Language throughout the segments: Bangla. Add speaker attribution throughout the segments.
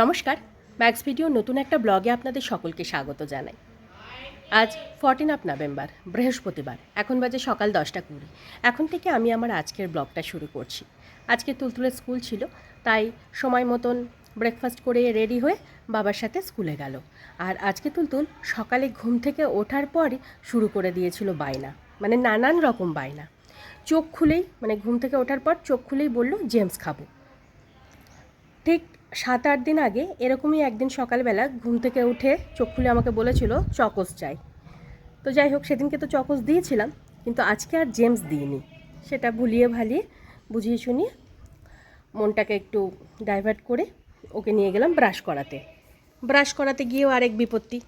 Speaker 1: নমস্কার ম্যাক্স ভিডিও নতুন একটা ব্লগে আপনাদের সকলকে স্বাগত জানাই। আজ ফর্টিন অফ নভেম্বর বৃহস্পতিবার, এখন বাজে সকাল দশটা কুড়ি। এখন থেকে আমি আমার আজকের ব্লগটা শুরু করছি। আজকে তুলতুলে স্কুল ছিল, তাই সময় মতন ব্রেকফাস্ট করে রেডি হয়ে বাবার সাথে স্কুলে গেল। আর আজকে তুলতুল সকালে ঘুম থেকে ওঠার পরই শুরু করে দিয়েছিল বায়না মানে নানান রকম বায়না। চোখ খুলেই মানে ঘুম থেকে ওঠার পর চোখ খুলেই বলল জেমস খাব। ঠিক সাত আট দিন আগে এরকমই একদিন সকালবেলা ঘুম থেকে উঠে চোখ খুলে আমাকে বলেছিল চকোস চাই। তো যাই হোক, সেদিনকে তো চকোস দিয়েছিলাম, কিন্তু আজকে আর জেমস দিইনি। সেটা ভুলিয়ে ভালিয়ে, বুঝিয়ে শুনিয়ে মনটাকে একটু ডাইভার্ট করে ওকে নিয়ে গেলাম ব্রাশ করাতে। ব্রাশ করাতে গিয়েও আরেক বিপত্তি।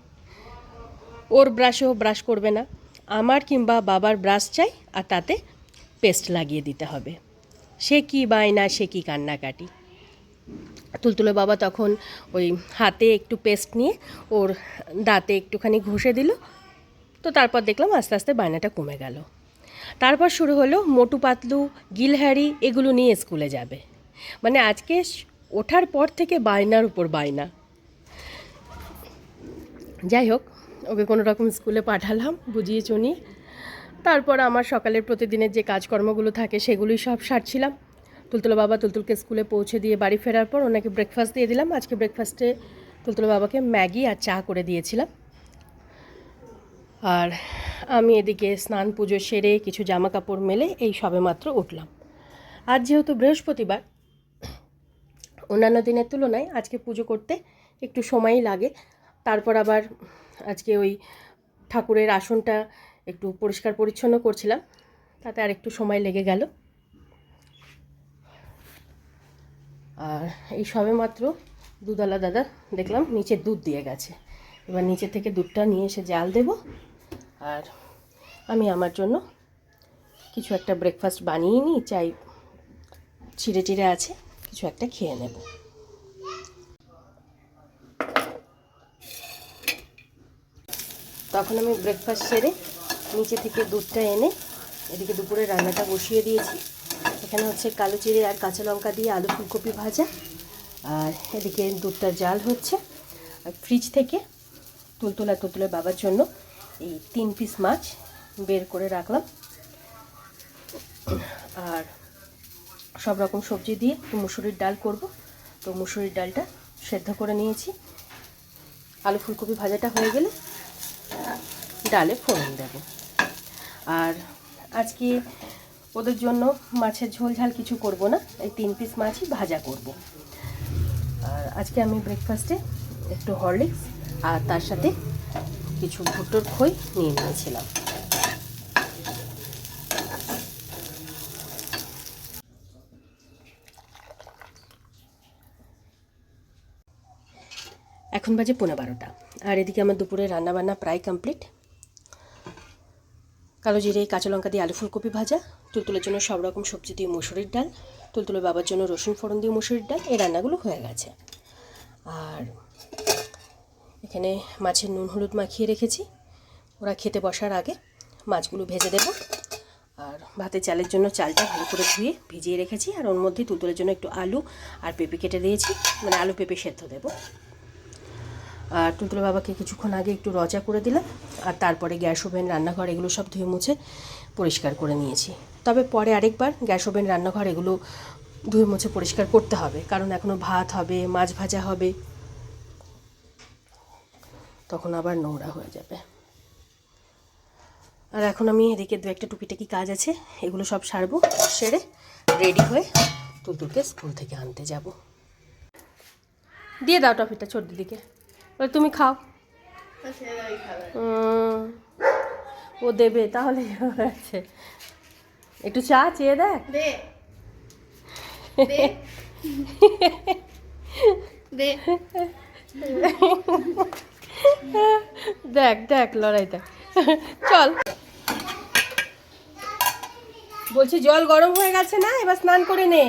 Speaker 1: ওর ব্রাশেও ব্রাশ করবে না। আমার কিংবা বাবার ব্রাশ চাই, আর তাতে পেস্ট লাগিয়ে দিতে হবে। সে কি বায়না, সে কি কান্নাকাটি। তুলতুলে বাবা তখন ওই হাতে একটু পেস্ট নিয়ে ওর দাঁতে একটুখানি ঘষে দিল। তো তারপর দেখলাম আস্তে আস্তে বায়নাটা কমে গেল। তারপর শুরু হলো মোটু পাতলু, গিলহ্যারি এগুলো নিয়ে স্কুলে যাবে। মানে আজকে ওঠার পর থেকে বায়নার উপর বায়না। যাই হোক, ওকে কোনো রকম স্কুলে পাঠালাম, বুঝিয়ে চুনিয়ে তারপর আমার সকালের প্রতিদিনের যে কাজকর্মগুলো থাকে সেগুলোই সব সারছিলাম। তুলতুলো বাবা তুলতুলকে স্কুলে পৌঁছে দিয়ে বাড়ি ফেরার পর ওনাকে ব্রেকফাস্ট দিয়ে দিলাম। আজকে ব্রেকফাস্টে তুলতুলো বাবাকে ম্যাগি আর চা করে দিয়েছিলাম। আর আমি এদিকে স্নান পুজো সেরে কিছু জামা কাপড় মেলে এই সবে মাত্র উঠলাম। আর যেহেতু বৃহস্পতিবার, অন্যান্য দিনের তুলনায় আজকে পুজো করতে একটু সময়ই লাগে। তারপর আবার আজকে ওই ঠাকুরের আসনটা একটু পরিষ্কার পরিচ্ছন্ন করছিলাম, তাতে আর একটু সময় লেগে গেল। আর এই সবে মাত্র দুধওয়ালা দাদা দেখলাম নিচে দুধ দিয়ে গেছে। এবার নিচে থেকে দুধটা নিয়ে এসে জাল দেব আর আমি আমার জন্য কিছু একটা ব্রেকফাস্ট বানিয়ে নিই, চাই ছিঁড়ে টিড়ে আছে, কিছু একটা খেয়ে নেব। তখন আমি ব্রেকফাস্ট সেরে নিচে থেকে দুধটা এনে এদিকে দুপুরে রান্নাটা বসিয়ে দিয়েছি। এখানে হচ্ছে কালো চিড়ে আর কাঁচা লঙ্কা দিয়ে আলু ফুলকপি ভাজা। আর এদিকে দুধটা জাল হচ্ছে। আর ফ্রিজ থেকে তুলতুলা তুলতুলে বাবার জন্য এই তিন পিস মাছ বের করে রাখলাম। আর সব রকম সবজি দিয়ে একটু মুসুরির ডাল করব। তো মুসুরির ডালটা সেদ্ধ করে নিয়েছি। আলু ফুলকপি ভাজাটা হয়ে গেলে ডালে ফোড়ন দেব। আর আজকে ওদের জন্য মাছের ঝোল ঝাল কিছু করব না। এই তিন পিস মাছই ভাজা করব। আর আজকে আমি ব্রেকফাস্টে একটু হরলিক্স আর তার সাথে কিছু ভুট্টোর খই নিয়ে নিয়েছিলাম। এখন বাজে পনেরো বারোটা। আর এদিকে আমার দুপুরে রান্নাবান্না প্রায় কমপ্লিট কালো জিরে, কাঁচা লঙ্কা দিয়ে আলু ফুলকপি ভাজা, তুলতুলের জন্য সব রকম সবজি দিয়ে মুসুরির ডাল, তুলতুলের বাবার জন্য রসুন ফোড়ন দিয়ে মুসুরির ডাল, এই রান্নাগুলো হয়ে গেছে। আর এখানে মাছের নুন হলুদ মাখিয়ে রেখেছি। ওরা খেতে বসার আগে মাছগুলো ভেজে দেব। আর ভাতের চালের জন্য চালটা ভালো করে ধুয়ে ভিজিয়ে রেখেছি। আর ওর মধ্যে তুলতুলের জন্য একটু আলু আর পেঁপে কেটে দিয়েছি। মানে আলু পেঁপে সেদ্ধ দেবো। আর টুলতুলো বাবাকে কিছুক্ষণ আগে একটু রজা করে দিলাম, আর তারপরে গ্যাস ওভেন, রান্নাঘর এগুলো সব ধুয়ে মুছে পরিষ্কার করে নিয়েছি। তবে পরে আরেকবার গ্যাস ওভেন, রান্নাঘর এগুলো ধুয়ে মুছে পরিষ্কার করতে হবে, কারণ এখনও ভাত হবে, মাছ ভাজা হবে। তখন আবার নোংরা হয়ে যাবে। আর এখন আমি এদিকে দু একটা টুকিটাকি কাজ আছে, এগুলো সব সারবো, সেরে রেডি হয়ে তুলতুলকে স্কুল থেকে আনতে যাব। দিয়ে দাও টফিটা ছোট দিদিকে বলে তুমি খাও। ও দেবে তাহলে আছে। একটু চা চেয়ে দেখ। দেখ দেখ লড়াই দেখ। চল। বলছি জল গরম হয়ে গেছে না? এবার স্নান করে নে।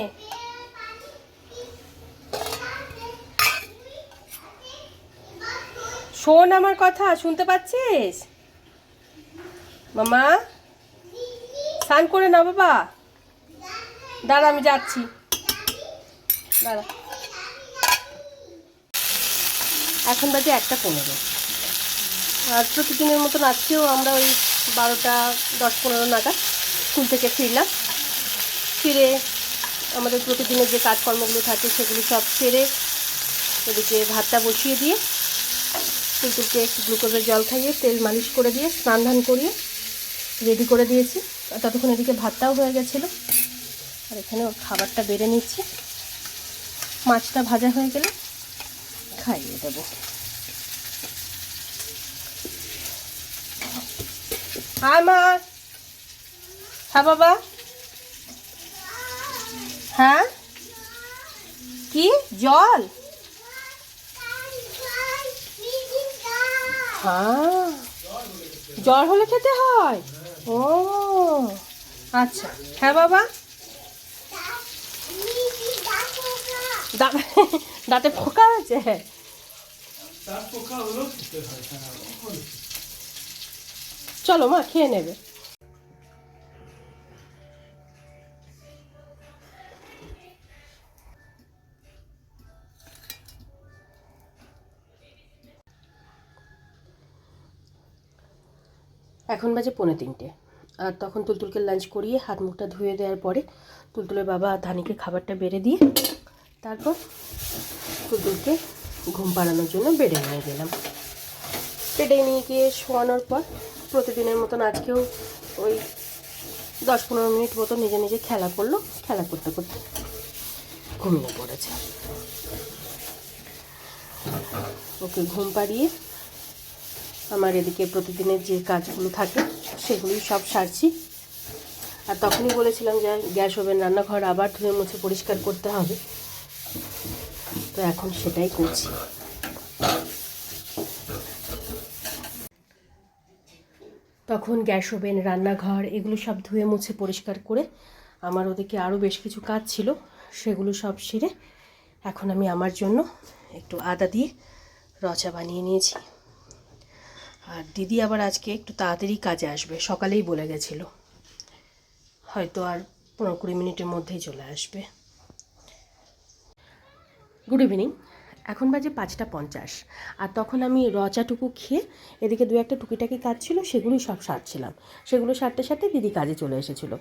Speaker 1: শোন আমার কথা, শুনতে পাচ্ছিস? মামা, স্নান করে না বাবা। দাঁড়া, আমি যাচ্ছি। দাঁড়া। এখন বাজে একটা পনেরো। আর প্রতিদিনের মতন আজকেও আমরা ওই বারোটা, দশ পনেরো নাগাদ স্কুল থেকে ফিরলাম। ফিরে আমাদের প্রতিদিনের যে কাজকর্মগুলো থাকে সেগুলো সব সেরে এদিকে ভাতটা বসিয়ে দিয়ে টুলটুলকে একটু গ্লুকোজের জল খাইয়ে তেল মালিশ করে দিয়ে স্নান ধান করিয়ে রেডি করে দিয়েছি। আর ততক্ষণ এদিকে ভাতটাও হয়ে গেছিল। আর এখানে ওর খাবারটা বেড়ে নিচ্ছি। মাছটা ভাজা হয়ে গেলে খাইয়ে দেবো। হাই মা। হ্যাঁ বাবা। হ্যাঁ? কি? জল? হ্যাঁ। জ্বর হলে খেতে হয়? ও আচ্ছা। হ্যাঁ বাবা? দাঁতে ফোকা হয়েছে? চলো মা, খেয়ে নেবে। এখন বাজে পৌনে তিনটে। আর তখন তুলতুলকে লাঞ্চ করিয়ে হাত মুখটা ধুয়ে দেওয়ার পরে তুলতুলের বাবা ধানিকে খাবারটা বেড়ে দিয়ে তারপর তুলতুলকে ঘুম পাড়ানোর জন্য বেডে নিয়ে গেলাম। বেডে নিয়ে গিয়ে শোয়ানোর পর প্রতিদিনের মতন আজকেও ওই দশ পনেরো মিনিট মতো নিজে নিজে খেলা করল, খেলা করতে করতে ঘুমিয়ে পড়েছে। ওকে ঘুম পাড়িয়ে আমার এদিকে প্রতিদিনের যে কাজগুলো থাকে, সেগুলোই সব সারছি। আর তখনই বলেছিলাম যে গ্যাস ওভেন রান্নাঘর আবার ধুয়ে মুছে পরিষ্কার করতে হবে। তো এখন সেটাই করছি। তখন গ্যাস ওভেন, রান্নাঘর, এগুলো সব ধুয়ে মুছে পরিষ্কার করে আমার ওদিকে আরও বেশ কিছু কাজ ছিল, সেগুলো সব সেরে এখন আমি আমার জন্য একটু আদা দিয়ে রচা বানিয়ে নিয়েছি। আর দিদি আবার আজকে একটু তাড়াতাড়ি কাজে আসবে, সকালেই বলে গেছিল। হয়তো আর পনেরো কুড়ি মিনিটের মধ্যেই চলে আসবে। গুড ইভিনিং এখন বাজে পাঁচটা পঞ্চাশ। আর তখন আমি রচাটুকু খেয়ে এদিকে দু একটা টুকিটাকি কাজ ছিল, সেগুলোই সব সারছিলাম। সেগুলো সারতে সারতে দিদি কাজে চলে এসেছিল।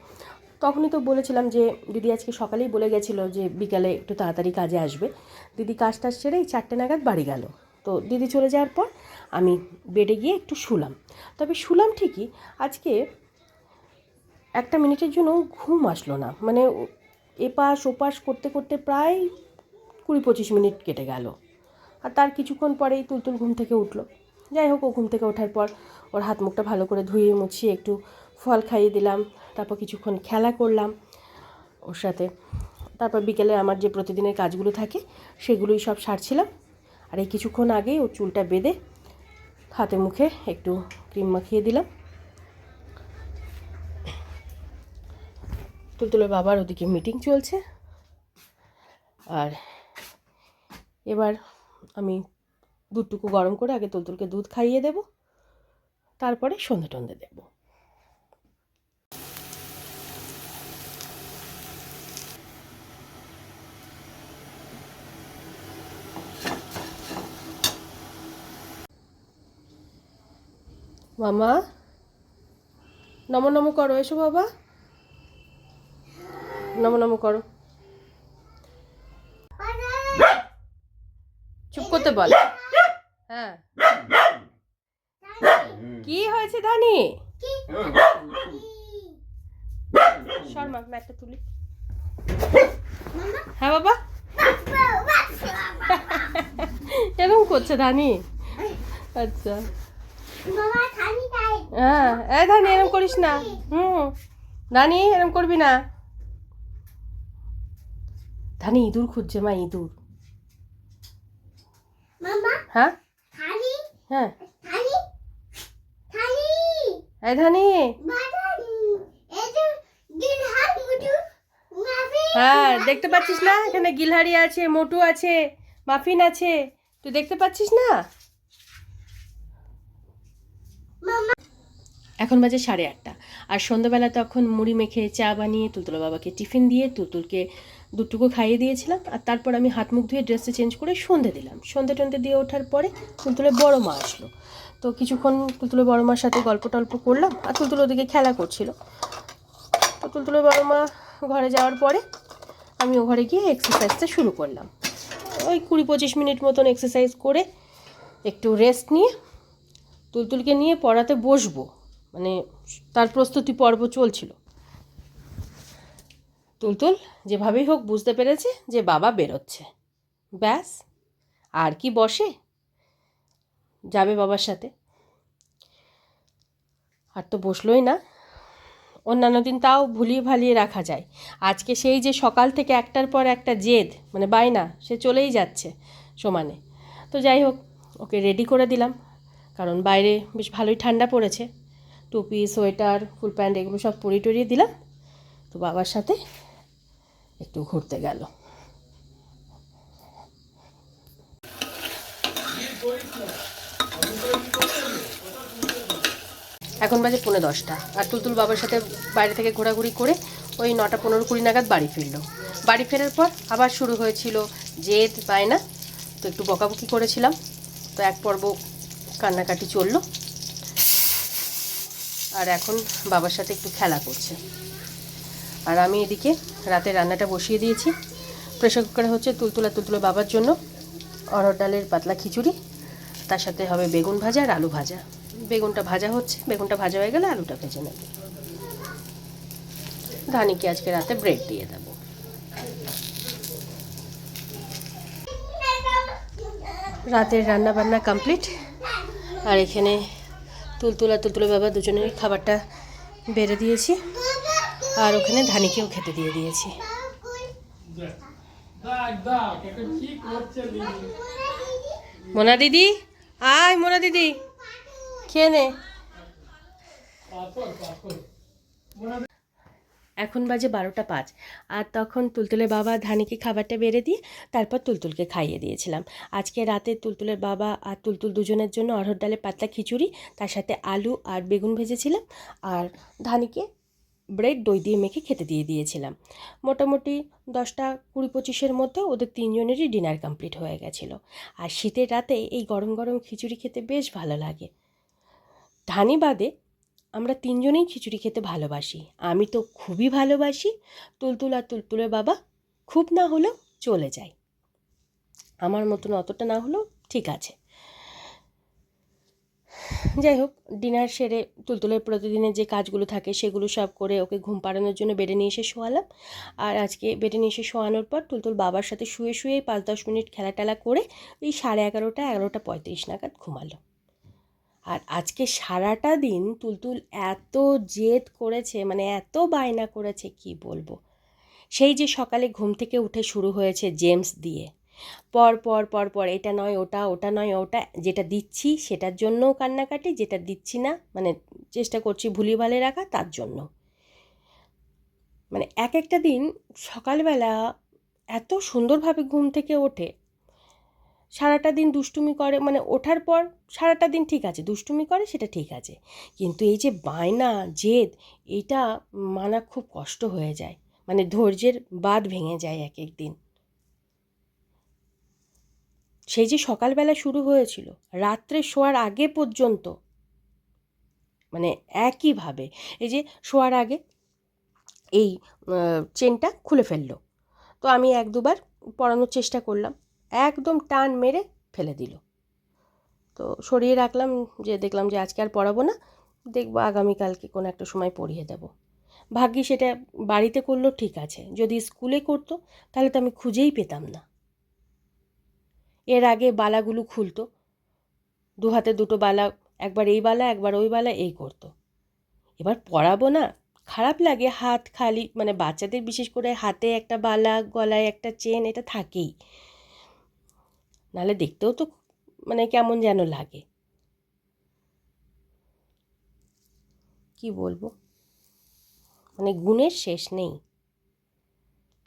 Speaker 1: তখনই তো বলেছিলাম যে, দিদি আজকে সকালেই বলে গেছিল যে, বিকালে একটু তাড়াতাড়ি কাজে আসবে। দিদি কাজ টাজ সেরেই চারটে নাগাদ বাড়ি গেল। তো দিদি চলে যাওয়ার পর আমি বেডে গিয়ে একটু শুলাম। তবে শুলাম ঠিকই, আজকে একটা মিনিটের জন্য ঘুম আসলো না। মানে এপাশ ওপাশ করতে করতে প্রায় কুড়ি পঁচিশ মিনিট কেটে গেল। আর তার কিছুক্ষণ পরেই তুলতুল ঘুম থেকে উঠল। যাই হোক, ও ঘুম থেকে ওঠার পর ওর হাত মুখটা ভালো করে ধুয়ে মুছিয়ে একটু ফল খাইয়ে দিলাম, তারপর কিছুক্ষণ খেলা করলাম ওর সাথে। তারপর বিকেলে আমার যে প্রতিদিনের কাজগুলো থাকে, সেগুলোই সব সারছিলাম। আর এই কিছুক্ষণ আগেই ওর চুলটা বেঁধে হাতে মুখে একটু ক্রিম মাখিয়ে দিলাম। তুলতুলের বাবার ওদিকে মিটিং চলছে। আর এবার আমি দুধটুকু গরম করে আগে তুলতুলকে দুধ খাইয়ে দেব, তারপরে সন্ধে টন্ধে দেবো মামা। নমো নমো করো এসো বাবা। নমো নম করো। চুপ করতে বল। হ্যাঁ। কি হয়েছে ধানি? শর্মা ম্যাটটা তুলি। হ্যাঁ বাবা। এরকম করছে ধানি। আচ্ছা। হ্যাঁ এই ধানি এরকম করিস না। হুম ধানি এরকম করবি না। ধানি ইঁদুর খুঁজছে মা ইঁদুর। হ্যাঁ? হ্যাঁ। এই ধানি। হ্যাঁ দেখতে পাচ্ছিস না? এখানে গিলহারি আছে মোটু আছে মাফিন আছে। তুই দেখতে পাচ্ছিস না? এখন বাজে সাড়ে আটটা। আর সন্ধ্যাবেলা তখন মুড়ি মেখে চা বানিয়ে তুলতুল বাবাকে টিফিন দিয়ে তুলতুলকে দুটুকু খাইয়ে দিয়েছিলাম। আর তারপর আমি হাত মুখ ধুয়ে ড্রেসটা চেঞ্জ করে সন্ধে দিলাম। সন্ধে টন্ধে দিয়ে ওঠার পরে তুলতুলে বড় মা আসলো। তো কিছুক্ষণ তুলতুলে বড় মার সাথে গল্প টল্প করলাম। আর তুলতুলে ওদিকে খেলা করছিল। তো তুলতুলে বড় মা ঘরে যাওয়ার পরে আমি ও ঘরে গিয়ে এক্সারসাইজটা শুরু করলাম। ওই কুড়ি পঁচিশ মিনিট মতন এক্সারসাইজ করে একটু রেস্ট নিয়ে তুলতুলকে নিয়ে পড়াতে বসবো। মানে তার প্রস্তুতি পর্ব চলছিল। তুলতুল, যেভাবেই হোক বুঝতে পেরেছে যে বাবা বেরোচ্ছে। ব্যাস, আর কি বসে? যাবে বাবার সাথে। আর তো বসলোই না। অন্যান্য দিন তাও ভুলিয়ে ভালিয়ে রাখা যায়। আজকে সেই যে সকাল থেকে একটার পর একটা জেদ মানে বায়না, সে চলেই যাচ্ছে সমানে। তো যাই হোক, ওকে রেডি করে দিলাম। কারণ বাইরে বেশ ভালোই ঠান্ডা পড়েছে। টুপি, সোয়েটার, ফুল প্যান্ট এগুলো সব পরিয়ে টরিয়ে দিলাম। তো বাবার সাথে একটু ঘুরতে গেল। এখন বাজে পৌনে দশটা আর তুলতুল বাবার সাথে বাইরে থেকে ঘোরাঘুরি করে ওই নটা পনেরো কুড়ি নাগাদ বাড়ি ফিরলো। বাড়ি ফেরার পর আবার শুরু হয়েছিল জেদ বায়না তো একটু বকাবকি করেছিলাম। তো এক পর্ব কান্নাকাটি চলল। আর এখন বাবার সাথে একটু খেলা করছে। আর আমি এদিকে রাতে রান্নাটা বসিয়ে দিয়েছি। প্রেশার কুকারে হচ্ছে তুলতুলা তুলতুলা বাবার জন্য। অরহর ডালের পাতলা খিচুড়ি। তার সাথে হবে বেগুন ভাজা আর আলু ভাজা। বেগুনটা ভাজা হচ্ছে, বেগুনটা ভাজা হয়ে গেলে আলুটা ভেজে নেব। ধানিকে আজকে রাতে ব্রেড দিয়ে দেবো। রাতের রান্না বান্না কমপ্লিট আর এখানে তুলতুলা তুলতুলা বাবা দুজনের খাবারটা বেড়ে দিয়েছি। আর ওখানে ধানিকেও খেতে দিয়ে দিয়েছি। মোনা দিদি, আয় মোনা দিদি, খেয়ে নে। এখন বাজে বারোটা পাঁচ। আর তখন তুলতুলের বাবা ধানিকে খাবারটা বেড়ে দিয়ে তারপর তুলতুলকে খাইয়ে দিয়েছিলাম। আজকে রাতে তুলতুলের বাবা আর তুলতুল দুজনের জন্য অরহর ডালে পাতলা খিচুড়ি, তার সাথে আলু আর বেগুন ভেজেছিলাম আর ধানিকে ব্রেড, দই দিয়ে মেখে খেতে দিয়ে দিয়েছিলাম। মোটামুটি দশটা কুড়ি পঁচিশের মধ্যে ওদের তিনজনেরই ডিনার কমপ্লিট হয়ে গেছিল। আর শীতের রাতে এই গরম গরম খিচুড়ি খেতে বেশ ভালো লাগে। ধানি বাদে আমরা তিনজনেই খিচুড়ি খেতে ভালোবাসি। আমি তো খুবই ভালোবাসি, তুলতুল আর তুলতুলের বাবা খুব না হলেও চলে যায়। আমার মতন অতটা না হলেও ঠিক আছে। যাই হোক, ডিনার সেরে তুলতুলের প্রতিদিনের যে কাজগুলো থাকে সেগুলো সব করে ওকে ঘুম পাড়ানোর জন্য বেডে নিয়ে এসে শোয়ালাম। আর আজকে বেডে নিয়ে এসে শোয়ানোর পর তুলতুল বাবার সাথে শুয়ে শুয়েই পাঁচ দশ মিনিট খেলা টেলা করে ওই সাড়ে এগারোটা এগারোটা পঁয়ত্রিশ নাগাদ ঘুমালো। আর আজকে সারাটা দিন তুলতুল এত জেদ করেছে মানে এত বায়না করেছে, কি বলব? সেই যে সকালে ঘুম থেকে উঠে শুরু হয়েছে জেমস দিয়ে। পর পর পর পর, এটা নয়, ওটা ওটা নয়, ওটা, যেটা দিচ্ছি সেটার জন্যও কান্নাকাটি, যেটা দিচ্ছি না মানে চেষ্টা করছি ভুলি ভালে রাখা, তার জন্য। মানে এক একটা দিন সকালবেলা এত সুন্দরভাবে ঘুম থেকে ওঠে সারাটা দিন দুষ্টুমি করে মানে ওঠার পর সারাটা দিন ঠিক আছে, দুষ্টুমি করে সেটা ঠিক আছে। কিন্তু এই যে বায়না, জেদ, এটা মানা খুব কষ্ট হয়ে যায়। মানে ধৈর্যের বাদ ভেঙে যায় এক এক দিন। সেই যে সকালবেলা শুরু হয়েছিল, রাত্রে শোয়ার আগে পর্যন্ত মানে একইভাবে, এই যে শোয়ার আগে এই চেনটা খুলে ফেলল। তো আমি এক দুবার পড়ানোর চেষ্টা করলাম। একদম টান মেরে ফেলে দিল। তো সরিয়ে রাখলাম যে দেখলাম যে আজকে আর পড়াবো না, দেখব আগামীকালকে কোনো একটা সময় পড়িয়ে দেবো। ভাগ্যি সেটা বাড়িতে করল ঠিক আছে, যদি স্কুলে করতো তাহলে তো আমি খুঁজেই পেতাম না। এর আগে বালাগুলো খুলতো, দু হাতে দুটো বালা, একবার এই বালা, একবার ওই বালা, এই করতো। এবার পড়াবো না, খারাপ লাগে হাত খালি মানে বাচ্চাদের বিশেষ করে হাতে একটা বালা, গলায় একটা চেন, এটা থাকেই। নাহলে দেখতেও তো মানে কেমন যেন লাগে। কি বলব? মানে গুণের শেষ নেই।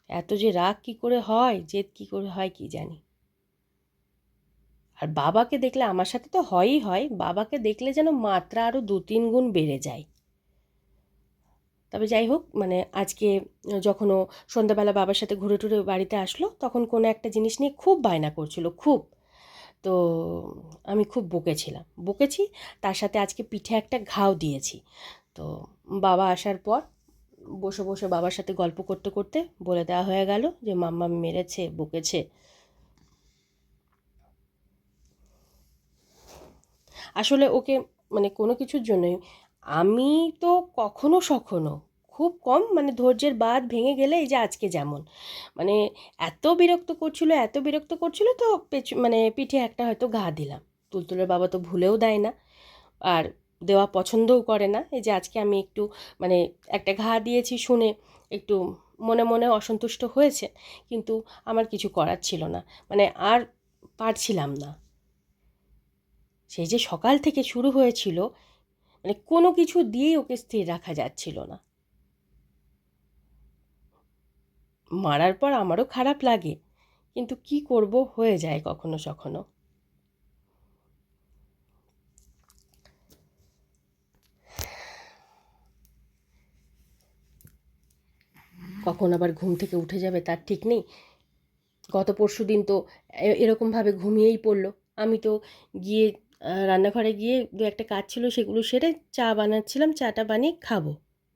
Speaker 1: এত যে রাগ কি করে হয়, জেদ কি করে হয় কি জানি। আর বাবাকে দেখলে, আমার সাথে তো হয়ই হয়, বাবাকে দেখলে যেন মাত্রা আরও দু তিন গুণ বেড়ে যায়। তবে যাই হোক মানে আজকে যখন ও সন্ধ্যাবেলা বাবার সাথে ঘুরে টুরে বাড়িতে আসলো, তখন কোনো একটা জিনিস নিয়ে খুব বায়না করছিল, খুব। তো আমি খুব বকেছিলাম। বকেছি, তার সাথে আজকে পিঠে একটা ঘাও দিয়েছি। তো বাবা আসার পর বসে বসে বাবার সাথে গল্প করতে করতে বলে দেওয়া হয়ে গেল যে, মাম্মা মেরেছে, বকেছে। আসলে ওকে মানে কোনো কিছুর জন্যই আমি তো কখনো সখনো, খুব কম মানে ধৈর্যের বাঁধ ভেঙে গেলে এই যে আজকে যেমন। মানে এত বিরক্ত করছিল, এত বিরক্ত করছিল তো পেছ মানে পিঠে একটা হয়তো ঘা দিলাম। তুলতুলের বাবা তো ভুলেও দেয় না। আর দেওয়া পছন্দও করে না। এই যে আজকে আমি একটু মানে একটা ঘা দিয়েছি শুনে একটু মনে মনে অসন্তুষ্ট হয়েছে, কিন্তু আমার কিছু করার ছিল না। মানে আর পারছিলাম না। সেই যে সকাল থেকে শুরু হয়েছিল মানে কোনো কিছু দিয়েই ওকে স্থির রাখা যাচ্ছিল না। মারার পর আমারও খারাপ লাগে, কিন্তু কি করব হয়ে যায় কখনো সখনো। কখন আবার ঘুম থেকে উঠে যাবে তার ঠিক নেই। গত পরশু দিন তো এরকমভাবে ঘুমিয়েই পড়ল। আমি তো গিয়ে রান্নাঘরে গিয়ে দু একটা কাজ ছিল সেগুলো সেরে চা বানাচ্ছিলাম, চাটা বানিয়ে খাব।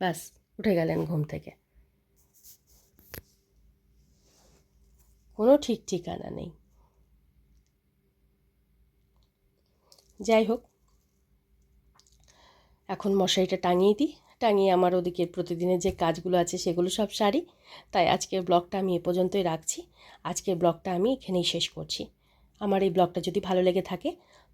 Speaker 1: ব্যাস, উঠে গেলেন ঘুম থেকে। কোনো ঠিক ঠিকানা নেই। যাই হোক, এখন মশারিটা টাঙিয়ে দিই। টাঙিয়ে আমার ওদিকে প্রতিদিনের যে কাজগুলো আছে সেগুলো সব সারি। তাই আজকের ব্লগটা আমি এ পর্যন্তই রাখছি। আজকের ব্লগটা আমি এখানেই শেষ করছি। আমার এই ব্লগটা যদি ভালো লেগে থাকে